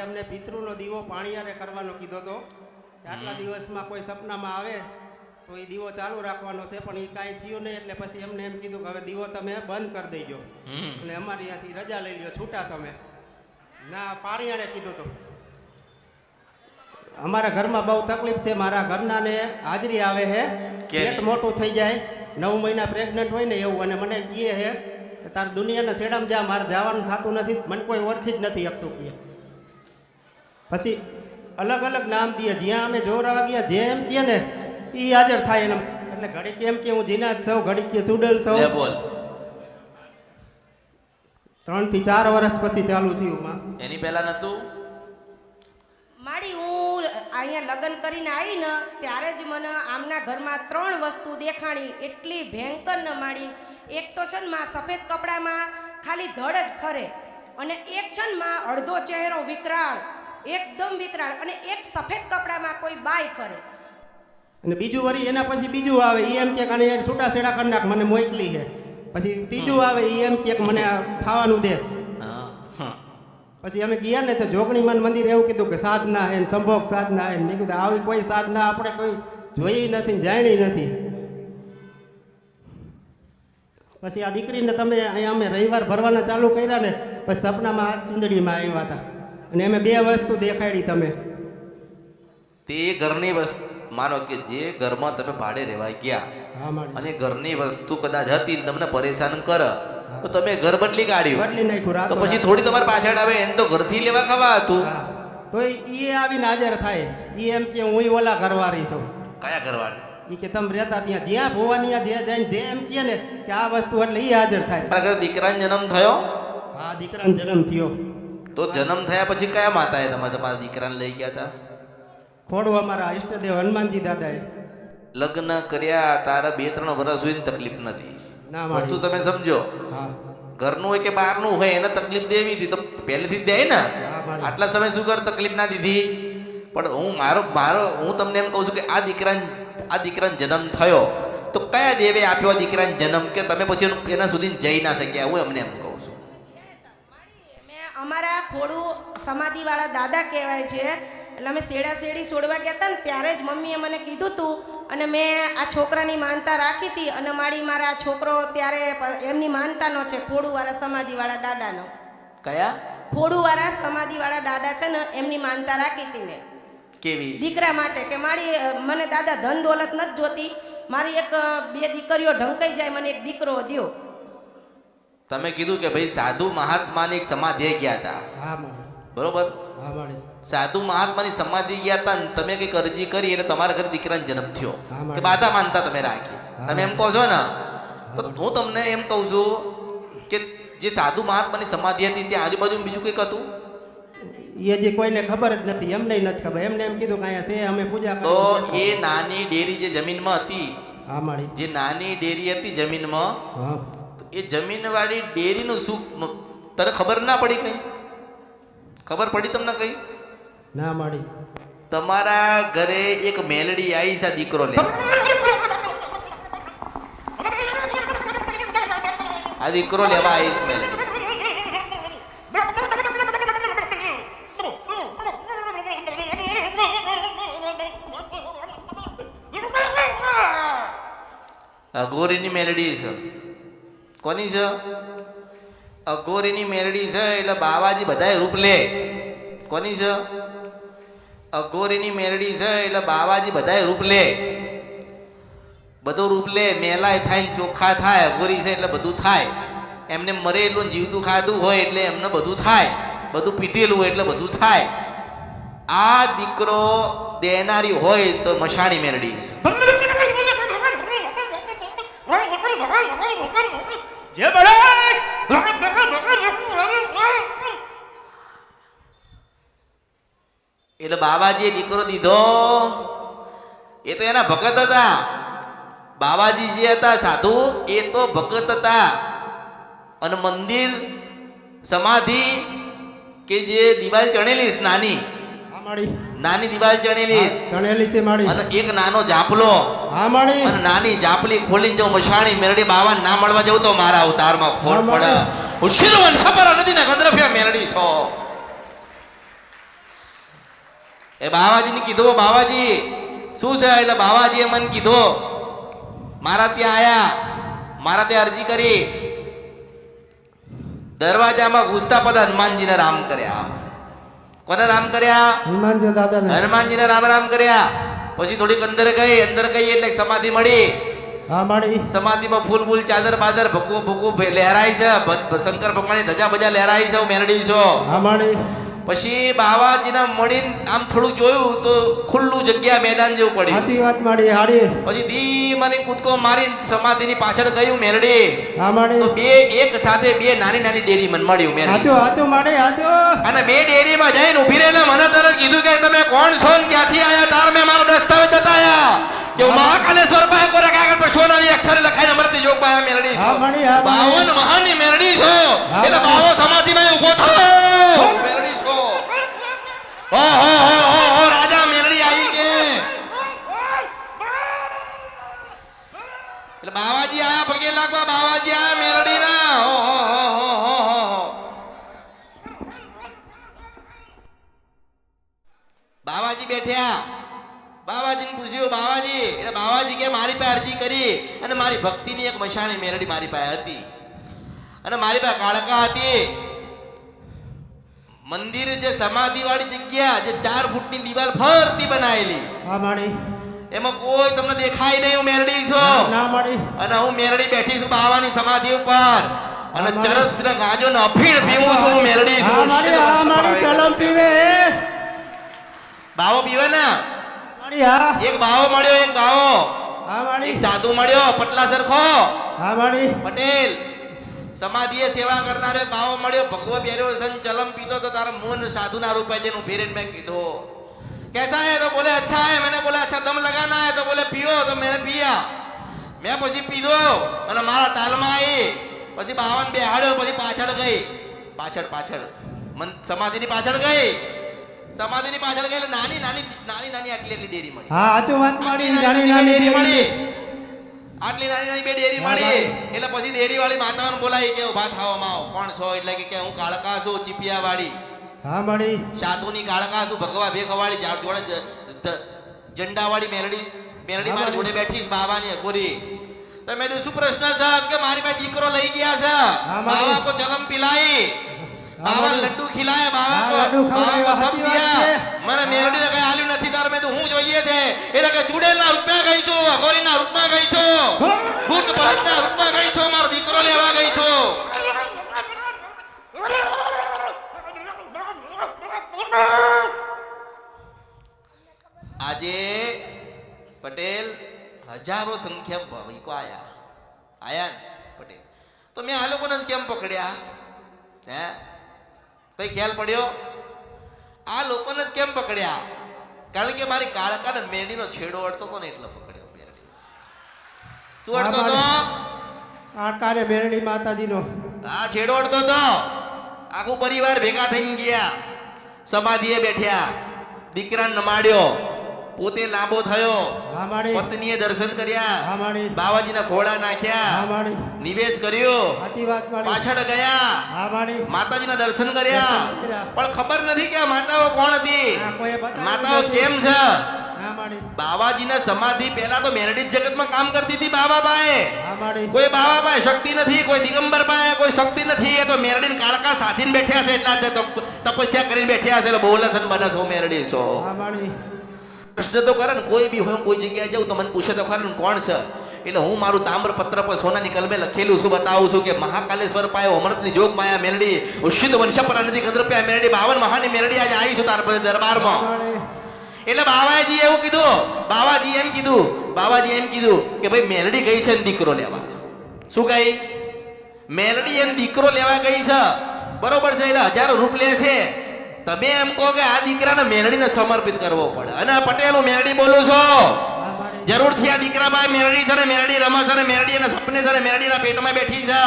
બાબાજીએ અમને પિતૃનો દીવો પાણીયારે કરવાનો કીધો હતો કે આટલા દિવસમાં કોઈ સપનામાં આવે તો એ દીવો ચાલુ રાખવાનો છે પણ એ કાંઈ થયું નહીં એટલે પછી એમને એમ કીધું કે હવે દીવો તમે બંધ કરી દેજો. અને અમારી ત્યાંથી રજા લઈ લ્યો છૂટા તમે. ના પાણીયાળે કીધું હતું અમારા ઘરમાં બહુ તકલીફ છે મારા ઘરનાને હાજરી આવે છે? પેટ મોટું થઈ જાય નવ મહિના પ્રેગ્નન્ટ હોય ને એવું અને મને કહે છે કે તાર દુનિયાના છેડામાં જા મારે જવાનું થતું નથી મને કોઈ ઓળખી જ નથી શકતું કહે. પછી અલગ અલગ નામ દે. જ્યાં અમે જોરાવા ગયા જેમ કહે ને એ હાજર થાય એને એટલે ઘડીક એમ કે હું જીનાજ છું ઘડીક કે સુડલ છું. બોલ. ત્રણથી ચાર વર્ષ પછી ચાલુ થયું માં. એની પહેલા નતું? માડી હું અહીંયા લગ્ન કરીને આવી ને ત્યારે જ મને આમના ઘરમાં ત્રણ વસ્તુ દેખાણી એટલી ભયંકર ન માડી. એક તો છે ને માં સફેદ કપડામાં ખાલી ધડ જ ફરે. અને એક છે ને માં અડધો ચહેરો વિકરાળ. એકદમ વિકરાળ અને એક સફેદ કપડામાં કોઈ બાય કરે અને બીજું વળી એના પછી બીજું આવે એ એમ કે કાને છૂટા છેડા કરી નાખ મને મોકલી છે. પછી ત્રીજું આવે એ એમ કે મને ખાવાનું દે. પછી અમે ગયા ને તો જોગણીમાન મંદિર એવું કીધું કે સાધના હે સંભોગ સાધના હે મેં કીધું આવી કોઈ સાધના આપણે કોઈ જોઈ નથી જાણી નથી. પછી આ દીકરીને તમે અહીંયા અમે રવિવાર ભરવાના ચાલુ કર્યા ને પછી સપનામાં આ ચુંદડીમાં આવ્યા હતા. અને અમે બે વસ્તુ દેખાડી તમે. તે ઘરની વસ્તુ માનો કે જે ઘરમાં તમે ભાડે રહેવા ગયા હા અને ઘરની વસ્તુ કદાચ હતી તમને પરેશાન કર તો તમે ઘર બદલી કાઢ્યું. બદલી નાખ્યું તો પછી થોડી તમારે પાછળ આવે એમ તો ઘરથી લેવા ખાવા હતું. તો એ આવીને હાજર થાય. એ એમ કે હું ઓલા ઘરવાળી છું. કયા ઘરવાળા? એ કે તમે રહેતા ત્યાં જ્યાં ભવાની જ્યાં જઈને જે એમ કહે ને કે આ વસ્તુ એટલે એ હાજર થાય. દીકરાનો જન્મ થયો? હા દીકરાનો જન્મ થયો. તો જન્મ થયા પછી કયા માતાએ તમારે તમારા દીકરાને લઈ ગયા હતા ખોડું અમારા ઈષ્ટદેવ હનુમાનજી દાદાએ. લગ્ન કર્યા તારા બે ત્રણ વર્ષ સુધી તકલીફ નથી. વસ્તુ તમે સમજો. ઘરનું હોય કે બહારનું હોય એને તકલીફ દેવી હતી. તો પહેલેથી દે ને. આટલા સમય શું કર તકલીફ ના દીધી? પણ હું મારો મારો હું તમને એમ કહું છું કે આ દીકરાને આ દીકરાને જન્મ થયો. તો કયા દેવે આપ્યો દીકરાને જન્મ? કે તમે પછી એનું- સુધી જઈ ના શક્યા? હું એમને એમ કહું. અમારા ખોડું સમાધિવાળા દાદા કહેવાય છે. એટલે અમે શેડા શેડી છોડવા ગયા હતા ને ત્યારે જ મમ્મીએ મને કીધું હતું અને મેં આ છોકરાની માનતા રાખી હતી અને મારી મારા છોકરો ત્યારે એમની માનતાનો છે ખોડુવાળા સમાધિવાળા દાદાનો. કયા? ખોડુવાળા સમાધિવાળા દાદા છે ને એમની માનતા રાખી હતી મેં. કેવી? દીકરા માટે કે મારી મને દાદા ધન દોલત નથી જોતી. મારી એક બે દીકરીઓ ઢંકાઈ જાય મને એક દીકરો દ્યો. તમે કીધું કે ભાઈ સાધુ મહાત્માની એક સમાધિએ ગયા હતા. બરોબર? સાધુ મહાત્માની સમાધિ ગયા હતા તમે કંઈક અરજી કરી એટલે તમારા ઘરે દીકરાનો જન્મ થયો. કે બાધા માનતા તમે રાખી. તમે એમ કહો છો ને? તો હું તમને એમ કહું છું કે જે સાધુ મહાત્માની સમાધિ હતી ત્યાં આજુબાજુ બીજું કંઈક હતું? એ હજી કોઈને ખબર જ નથી એમને નથી ખબર. એમને એમ કીધું કે અહીંયા છે અમે પૂજા તો એ નાની ડેરી જે જમીનમાં હતી હા મારી. જે નાની ડેરી હતી જમીનમાં એ જમીનવાળી ડેરીનું સુખ તને ખબર ના પડી કઈ? ખબર પડી તમને કઈ? ના મળી તમારા ઘરે એક મેલડી આવી છે આ દીકરો લે આ દીકરો લેવા આવી છે મેલડી અઘોરીની મેલડી છે. કોની છે? અઘોરીની મેરડી છે, એટલે બાવાજી બધાય રૂપ લે. કોની છે? અઘોરીની મેરડી છે, એટલે બાવાજી બધાએ રૂપ લે. બધું રૂપ લે, મેલાય થાય, ચોખ્ખા થાય અઘોરી છે એટલે બધું થાય. એમને મરેલું એટલું જીવતું ખાધું હોય એટલે એમને બધું થાય. બધું પીધેલું હોય એટલે બધું થાય. આ દીકરો દેનારી હોય તો મશાણી મેરડી છે. જે બળે એટલે બાબાજીએ દીકરો દીધો. એ તો એના ભગત હતા. બાબાજી જે હતા સાધુ, એ તો ભગત હતા. અને મંદિર, સમાધિ કે જે દિવાલ ચણેલી છે મારી નાની દિવાલ ચણેલી. ચણેલી છે મારી અને એક નાનો જાપલો. હા મારી અને નાની જાપલી ખોલીને જો મશાણી મેરડી બાવા ના મળવા જવું તો મારા અવતારમાં ખોટ પડે. મળે. સપરા નદીના ગંદ્રફ્યા મેરડી છો. એ બાવાજીને કીધું બાવાજી શું છે? એટલે બાવાજીએ મને કીધો મારા ત્યાં આયા મારા ત્યાં અરજી કરી. દરવાજામાં ઘૂસતા પદ હનુમાનજીને રામ કર્યા. કોને રામ કર્યા? હનુમાનજી દાદાને. હનુમાનજીને રામ રામ કર્યા. પછી થોડીક અંદર ગઈ અંદર ગઈ એટલે સમાધિ મળી. હા માડી સમાધિમાં ફૂલ ફૂલ ચાદર બાદર ભગવો ભગવો લહેરાય છે. શંકર ભગવાનની ધજા બજા લહેરાય છે હું મેળવી છો. હા માડી પછી બાવાજીના મળીને આમ થોડું જોયું તો ખુલ્લું જગ્યા મેદાન જેવું પડ્યું. સાચી વાત માડી હાડી. પછી ધીમાને કૂદકો મારી સમાધિની પાછળ ગયું મેરડી. હા માડી. તો બે એક સાથે બે નાની નાની ડેરી મને મળ્યું મેરડી. હાચો હાચો માડી હાચો. અને બે ડેરીમાં જઈને ઊભી રહેલા મને તરત કીધું કે તમે કોણ છો ને ક્યાંથી આયા? તાર મેં મારો દસ્તાવેજ બતાયા. કે મહાકાલેશ્વર પાસે કોરા કાગળ પર સોનાની અક્ષરે લખાઈને મરતી જોગ પાસે મેરડી. હા, માડી હા. બાવન મહાની મેરડી છો. એટલે બાવો સમાધિમાં ઊભો થયો. મેરડી છો. હો હો હો હો હો રાજા મેરડી આવી કે. એટલે બાવાજી આયા પગે લાગવા બાવાજી આયા મેળડી ના બાવાજી બેઠ્યા. બાવાજીને પૂછ્યું, બાવાજી, એટલે બાવાજી કે મારી પાસે અરજી કરી અને મારી ભક્તિની એક મશાણી મેરડી મારી પાસે હતી. અને મારી પાસે કાળકા હતી. મંદિર જે સમાધિ વાળી જગ્યા જે ચાર ફૂટની દિવાલ ફરતી બનાવેલી હા માડી. એમાં કોઈ તમને દેખાય નહીં હું મેરડી છું. ના માડી. અને હું મેરડી બેઠી છું બાવાની સમાધિ ઉપર. અને ચરસ પેલા ગાજો ને અફીણ પીવું છું મેરડી છું. માડી હા માડી ચલમ પીવે. બાવો પીવે ને માડી હા. એક બાવો મળ્યો એક બાવો. હા માડી. સાધુ મળ્યો પટલા સરખો. હા માડી. પટેલ. સમાધિએ સેવા કરનારો એક બાવો મળ્યો ભગવો પહેર્યો સન ચલમ પીતો તો તારા મુન સાધુના રૂપે જઈને ઉભી રહીને મેં કીધું कैसा है तो बोले अच्छा है मैंने बोला अच्छा दम लगाना है तो बोले पियो तो मैंने पिया મેં પછી પીધો અને મારા તાલમાં આવી પછી બાવન બે હાડ્યો પછી પાછળ ગઈ પાછળ પાછળ મન સમાધિની પાછળ ગઈ સમાધિની પાછળ ગઈ એટલે નાની નાની નાની નાની આટલી આટલી ડેરી મળી હા હાચો વાત માડી આટલી નાની નાની ડેરી મળી મળી આટલી નાની નાની બે ડેરી મળી એટલે પછી ડેરી વાળી માતાને બોલાવી કે ઊભા થાવ માવ કોણ છો? એટલે કે કે હું કાળકા છું ચીપિયા વાળી હા મળી સાધુની કાળકા છું ભગવા ભેખ વાળી જાડ જોડે ઝંડા વાળી મેલડી મેલડી મારી જોડે બેઠી છે બાવાની અઘોરી. તો શું પ્રશ્ન છે? કે મારી પાસે દીકરો લઈ ગયા છે? બાવા કો ચલમ પિલાઈ. બાવા લડ્ડુ ખિલાય બાવા લડ્ડુ ખવડાવ્યા, સાચી વાત છે. મને મેરડી કઈ આલ્યું નથી તાર મેં તો હું જોઈએ છે? એટલે કે ચુડેલના રૂપિયા ગઈ છું અઘોરીના રૂપમાં ગઈ છું. ભૂત બળદના રૂપમાં ગઈ છું મારો દીકરો લેવા ગઈ છું. આજે પટેલ હજારો સંખ્યા ભાવિકો આયા. આયા પટેલ. તો મેં આ લોકોને કેમ પકડ્યા? હે? કઈ ખ્યાલ પડ્યો? આ લોકોને જ કેમ પકડ્યા? કારણ કે મારી કાળકા ને મેરડીનો છેડો અડતો હતો ને એટલે પકડ્યો મેરડી. શું અડતો હતો? કારે મેરડી માતાજીનો. આ છેડો અડતો હતો? આખું પરિવાર ભેગા થઈ ગયા. સમાધિએ બેઠ્યા. દીકરાને નમાડ્યો. પોતે લાંબો થયો. પત્નીએ દર્શન કર્યા. બાવાજીના ખોળા નાખ્યા. નિવેશ કર્યો. પાછળ ગયા. માતાજીના દર્શન કર્યા. પણ ખબર નથી કે આ માતાઓ કોણ હતી. માતાઓ કેમ છે? બાવાજીના સમાધિ પહેલા તો મેરડી જ જગતમાં કામ કરતી હતી બાબા પાસે કોઈ બાબા પાસે શક્તિ નથી કોઈ દિગંબર પાસે કોઈ શક્તિ નથી. એ તો મેરડીને કાળકા સાથીને બેઠ્યા છે એટલા તપસ્યા કરીને બેઠ્યા છે. એટલે બોલે છે ને બને છો મેરડી છો. પ્રશ્ન તો કરે ને, કોઈ બી હોય કોઈ જગ્યાએ જાઉં તો મને પૂછે તો ખરે કોણ છે? એટલે હું મારું તામ્રપત્ર પર સોનાની કલમે લખેલું છું, બતાવું છું કે મહાકાલેશ્વર પાયો, અમૃતની જોગ માયા મેલડી ઉષિત વંશ પર નદી ગદ્રપ્યા મેલડી, બાવન મહાની મેલડી આજે આવી છું તાર પાસે દરબારમાં. એટલે બાવાજી એવું કીધું, બાવાજી એમ કીધું, બાવાજી એમ કીધું કે ભાઈ મેલડી ગઈ છે દીકરો લેવા. શું કહી મેલડી એમ દીકરો લેવા ગઈ છે. બરોબર છે, એટલે હજારો રૂપ લે છે. તમે એમ કહો કે આ દીકરાને મેલડીને સમર્પિત કરવો પડે. અને આ પટેલ હું મેલડી બોલું છું. હા જરૂરથી આ દીકરા ભાઈ મેરડી છે ને મેરડી રમે છે ને મેરડી એના સપને છે ને મેરડીના પેટમાં બેઠી છે.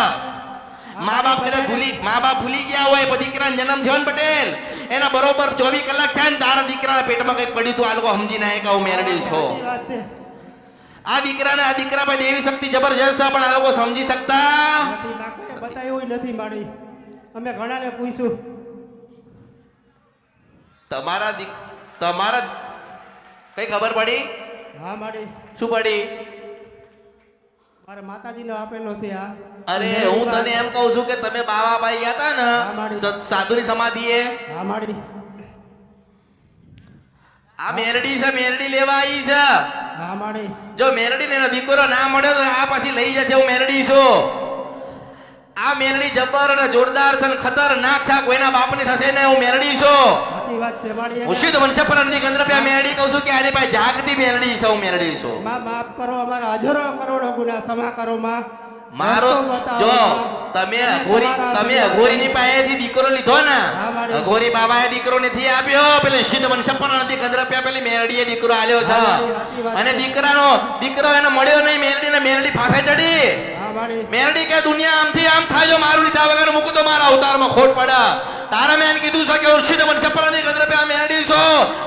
મા બાપ કદાચ ભૂલી મા બાપ ભૂલી ગયા હોય પણ દીકરાને જન્મ થયો ને પટેલ એના બરોબર ચોવીસ કલાક થાય ને તારા દીકરાના પેટમાં કંઈક પડ્યું તું આ લોકો સમજી ના કે હું મેરડી છો. છે. આ દીકરાને આ દીકરા ભાઈ દેવી શક્તિ જબરજસ્ત છે પણ આ લોકો સમજી શકતા? નથી બતાવ્યું નથી માડી અમે ઘણાને પૂછ્યું. તમારા તમારા કઈ ખબર પડી? હા મારી. શું પડી? મારે માતાજીનો આપેલો છે આ. અરે હું તને એમ કહું છું કે તમે બાવા ભાઈ ગયા હતા ને સાધુની સમાધિએ? હા આ મેરડી છે મેરડી લેવા આવી છે. હા જો મેરડી ને દીકરો ના મળે તો આ પછી લઈ જશે હું મેરડી છું આ મેરડી જબ્બર અને જોરદાર છે ખતરનાક છે કોઈના બાપની થશે ને હું મેરડી છું સાચી વાત છે મુશીદ વંશપરણની ગંદ્રપ્યા મેરડી કહું છું કે આની પાસે જાગતી મેરડી સૌ મેરડી છો. માં માફ કરો અમારા હજારો કરોડો ગુના ક્ષમા કરો માં. મારો જો તમે અઘોરી તમે અઘોરીની પાસેથી દીકરો લીધો ને હા, બાબા અઘોરી બાબાએ દીકરો નથી આપ્યો. પેલી સિદ્ધ વંશપણ નથી ગંદ્રપ્યા પેલી મેરડીએ દીકરો આલ્યો છે. હા, અને. દીકરાનો દીકરો એને મળ્યો નહીં મેરડી ને મેરડી ફાફે ચડી. હા મેરડી કે દુનિયા આમથી આમ થાય જો મારું લીધા વગર મૂકું તો મારા અવતારમાં ખોટ પડે. તારા મેં કીધું છે કે ઉર્ષિદ વંશપરાની પે આ મેરડી છો.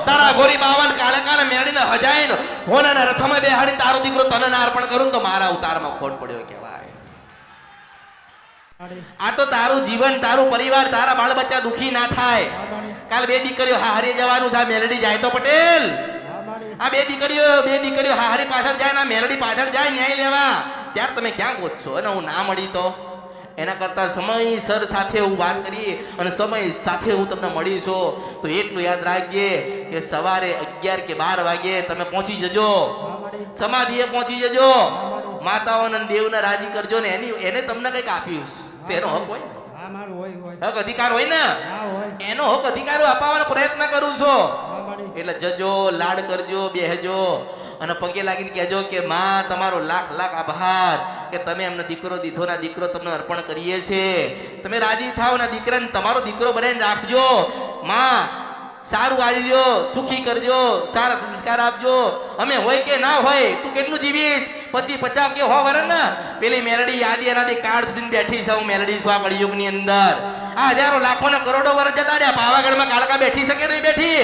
તારા ગોરી બાવન કાલે કાલે મેરડીને હજાઈન હોનાના રથમાં બેહાડી તારો દીકરો તને ના અર્પણ કરું તો મારા અવતારમાં ખોટ પડ્યો કહેવાય. આ તો તારું જીવન તારું પરિવાર તારા બાળ બચ્ચા દુખી ના થાય. કાલ બે દીકરીઓ હારી જવાનું છે આ મેલડી જાય તો પટેલ. આ બે દીકરીઓ બે દીકરીઓ હારી પાછળ જાય ને મેલડી પાછળ જાય ન્યાય લેવા. ત્યાર તમે ક્યાં ગોતશો? અને હું ના મળી તો? એના કરતા સમયસર સાથે હું વાત કરી અને સમય સાથે હું તમને મળી છું. તો એટલું યાદ રાખીએ કે સવારે અગિયાર કે બાર વાગે તમે પહોંચી જજો. સમાધિએ પહોંચી જજો. માતાઓને અને દેવને રાજી કરજો ને એની એને તમને કંઈક આપ્યું તો એનો હક હોય ને? હક અધિકાર હોય ને? એનો હક અધિકાર અપાવવાનો પ્રયત્ન કરું છું. એટલે જજો લાડ કરજો બેહજો. અને પગે લાગીને કહેજો કે માં, તમારો લાખ લાખ આભાર કે તમે એમને દીકરો દીધો ના દીકરો તમને અર્પણ કરીએ છીએ તમે રાજી થાવ ના દીકરાને તમારો દીકરો બનાવીને રાખજો. માં, સારું આવજો સુખી કરજો, સારા સંસ્કાર આપજો. અમે હોય કે ના હોય, તું કેટલું જીવીશ? પછી પચાવ કે હો વરણ ને પેલી મેલડી યાદી એનાથી કાર્ડ સુધી બેઠી છે મેલડી છું આ કળિયુગની અંદર. આ હજારો લાખો ને કરોડો વર્ષ જતા રહ્યા, પાવાગઢમાં કાળકા બેઠી શકે નહીં બેઠી.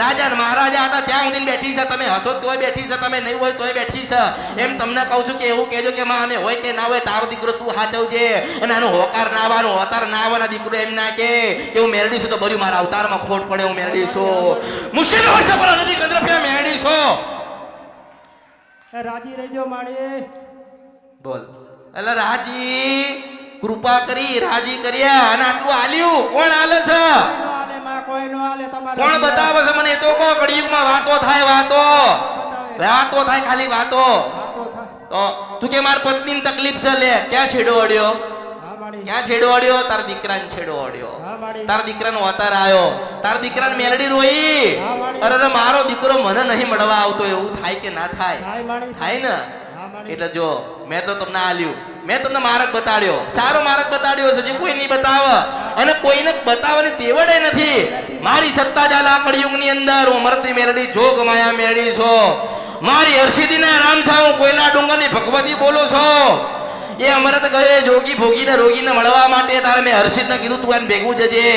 રાજા મહારાજા હતા, ત્યાં સુધી બેઠી છે, તમે હસો તોય બેઠી છે, તમે નહીં હોય તોય બેઠી છે. એમ તમને કહું છું કે એવું કહેજો કે માં, અમે હોય કે ના હોય, તારો દીકરો તું હાચવજે. અને આનો હોકાર ના આવવાનો, અવતાર ના આવવાના દીકરો એમ ના કે. હું મેરડી છું તો ભર્યું મારા અવતારમાં ખોટ પડે, હું મેળડી છું. મુશ્કેલ વર્ષ પર નથી કદરફ્યા મેળડી છું. રાજી રહેજો મારી બોલ. એટલે રાજી કૃપા કરી રાજી કર્યા. અને આટલું આલ્યું. કોણ આલે છે? કોણ બતાવે છે મને? તો કો કળિયુગમાં વાતો થાય વાતો. વાતો થાય ખાલી વાતો. તો તું કે માર પત્નીની તકલીફ છે? લે ક્યાં છેડો અડ્યો હા ક્યાં છેડો અડ્યો તારા દીકરાને છેડો અડ્યો હા દીકરાનો અવતાર આવ્યો. તાર દીકરાને મેલડી રોઈ. અરે અરે, મારો દીકરો મને નહીં મળવા આવતો. એવું થાય કે ના થાય? થાય ને? એટલે જો મેં તો તમને આલ્યું. મેં તમને માર્ગ બતાડ્યો. સારો માર્ગ બતાડ્યો છે જે કોઈ નહીં બતાવે. અને કોઈને બતાવવાની તેવડે નથી. મારી સત્તા જાલા કળિયુગની અંદર. હું મરતી મેલડી જોગ માયા મેળી છો. મારી હર્ષિદીના રામ છે હું કોયલા ડુંગરની ભગવતી બોલું છું. એ અમરત ગયે જોગી ભોગીને રોગીને મળવા માટે તારે મેં હર્ષિદને કીધું, તું એને ભેગું જજે.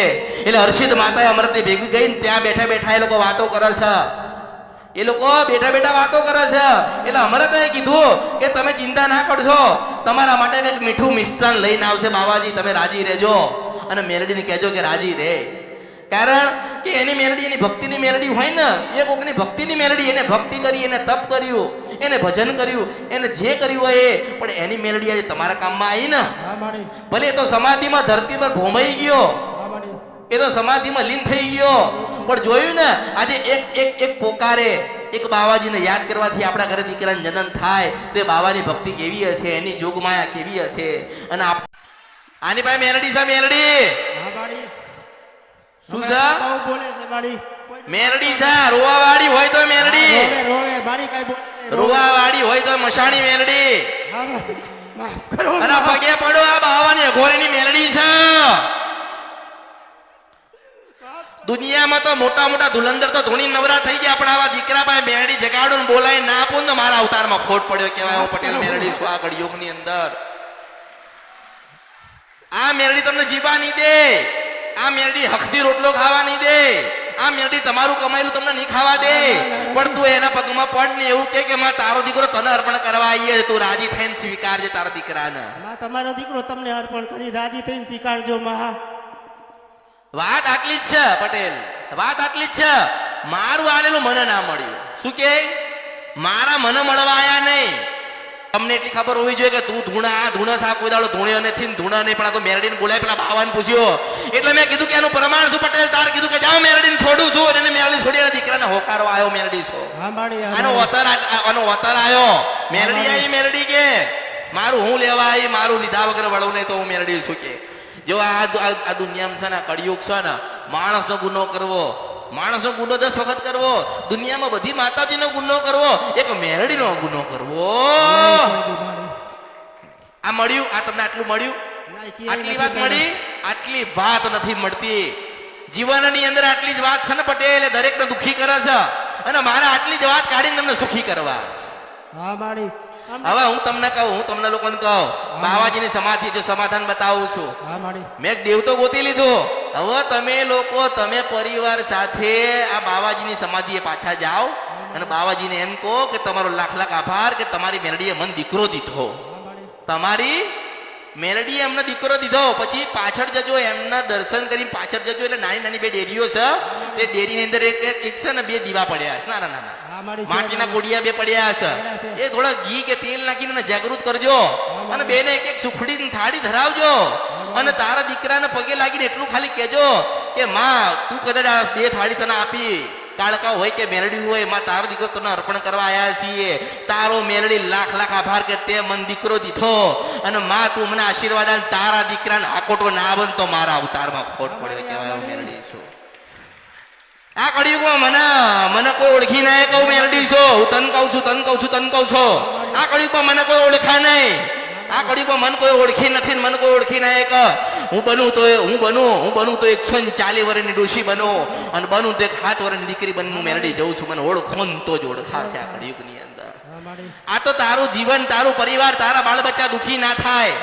એટલે હર્ષિદ માતાએ તે ભેગું ગઈ ને ત્યાં બેઠા બેઠા એ લોકો વાતો કરે છે. એ લોકો બેઠા બેઠા વાતો કરે છે. એટલે અમરતે કીધું કે, તમે ચિંતા ના કરશો તમારા માટે કંઈક મીઠું મિષ્ટાન લઈને આવશે બાવાજી. તમે રાજી રહેજો. અને મેલડીને કહેજો કે, રાજી રહે કારણ કે એની મેલડી એની ભક્તિની મેલડી હોય ને, એ કોકની ભક્તિની મેલડી, એને ભક્તિ કરી, એને તપ કર્યું. એને ભજન કર્યું એને જે કર્યું હોય એ પણ એની મેલડી આજે તમારા કામમાં આવી ને. ભલે તો સમાધિમાં ધરતી પર ભોમાઈ ગયો. એ તો સમાધિમાં લીન થઈ ગયો. પણ જોયું ને આજે એક એક એક પોકારે એક બાવાજીને યાદ કરવાથી આપણા ઘરે દીકરાને જનન થાય. તો બાવાની ભક્તિ કેવી હશે? એની જોગમાયા કેવી હશે? અને આની પાસે મેલડી છે મેલડી. શું છે? બોલે છે મારી કોઈ- મેલડી છે રોવાવાળી હોય તો મેરડી. રોવે રોવે કઈ રોવે. હોય તો મશાણી મેરડી. હા માફ કરો અને પગે પડો આ બાવાની અઘોરીની મેરડી છે. દુનિયામાં તો મોટા મોટા ધુલંદર તો ધૂણી નવરા થઈ ગયા પણ આવા દીકરા પાસે મેરડી જગાડો ને બોલાય ના આપો ને મારા અવતારમાં ખોટ પડ્યો કેવાય હું પટેલ મેરડી છું આ કળિયુગની અંદર. આ મેરડી તમને જીવા નહીં દે. આ મેરડી હકથી રોટલો ખાવા નહીં દે. આ મેડી તમારું કમાયેલું તમને નહીં ખાવા દે. પણ તું એના પગમાં પડ ને એવું કે કે માં તારો દીકરો તને અર્પણ કરવા આવીએ તું રાજી થઈને સ્વીકારજે તારા દીકરાને. માં તમારો દીકરો તમને અર્પણ કરી રાજી થઈને સ્વીકારજો માં વાત આટલી જ છે પટેલ. વાત આટલી જ છે. મારું આલેલું મને ના મળ્યું. શું કે? મારા મને મળવા આયા નહીં. તમને એટલી ખબર હોવી જોઈએ કે તું ધૂણા આ ધૂણસ સા કોઈ દાડો ધૂણ્યો નથી ધૂણા નહીં પણ આ તો મેરડીને બોલાય. પેલા ભાવાને પૂછ્યો. એટલે મેં કીધું કે એનું પ્રમાણ શું પટેલ? તાર કીધું કે જાઓ મેરડીને છોડું છું. અને એને મેરડી છોડી એના દીકરાને હોકારો આવ્યો મેરડી છો. આનો વતર આ- આનો વતર આવ્યો મેરડી આવી મેરડી કે? મારું હું લેવા આવી મારું લીધા વગર વળવું નહીં તો હું મેરડી છું કે? જો આ આ આ દુનિયામાં છે ને આ કળિયુગ છે ને માણસનો ગુનો કરવો માણસનો ગુનો દસ વખત કરવો દુનિયામાં બધી માતાજીનો ગુનો કરવો એક મેરડીનો ગુનો કરવો. આ મળ્યું? આ તમને આટલું મળ્યું? આટલી વાત મળી? આટલી વાત નથી મળતી. જીવનની અંદર આટલી જ વાત છે ને પટેલ દરેકને દુખી કરે છે. અને મારે આટલી જ વાત કાઢીને તમને સુખી કરવા. હા માડી હવે હું તમને કહું હું તમને લોકોને કહું બાવાજીની સમાધિ જો સમાધાન બતાવું છું. મેં એક દેવ ગોતી લીધો. હવે તમે લોકો તમે પરિવાર સાથે આ બાવાજીની સમાધિએ પાછા જાઓ અને બાવાજીને એમ કહો કે તમારો લાખ લાખ આભાર કે તમારી મેલડીએ મન દીકરો દીધો. તમારી મેલડીએ એમને દીકરો દીધો. પછી પાછળ જજો એમના દર્શન કરી પાછળ જજો. એટલે નાની નાની બે ડેરીઓ છે. તે ડેરીની અંદર એક એક છે ને બે દીવા પડ્યા છે. નાના નાના. માટીના કોડિયા બે પડ્યા છે. એ થોડા ઘી કે તેલ નાખીને જાગૃત કરજો. અને બેને એક એક સુખડી થાળી ધરાવજો. અને તારા દીકરાને પગે લાગીને એટલું ખાલી કહેજો કે માં તું કદાચ આ બે થાળી તને આપી. કાળકા હોય કે મેલડી હોયમાં તારો દીકરો તને અર્પણ કરવા આવ્યા છીએ. તારો મેલડી લાખ લાખ આભાર કે તે મન દીકરો દીધો. અને માં તું મને આશીર્વાદ તારા દીકરાને આકોટો ના બન તો મારા અવતારમાં ખોટ પડ્યો કહેવાય મેલડી. આ કળિયુગમાં મને મને કોઈ ઓળખી નહીં. કહું મેલડી છો. હું તન કહું છું તન કહું છું તન કહું છો. આ કળિયુગમાં મને કોઈ ઓળખા નહીં. આ કળિયુગમાં મને કોઈ ઓળખી નથી મને કોઈ ઓળખી નહીં એક. હું બનું તો હું બનું હું બનું તો એકસો ને ચાલીસ વર્ષની ડોશી બનો. અને બનું તો એક સાત વર્ષની દીકરી બની હું મેલડી જઉં છું. મને ઓળખો ને તો જ ઓળખાશે આ કળિયુગની અંદર. આ તો તારું જીવન તારું પરિવાર તારા બાળ બચ્ચા દુખી ના થાય.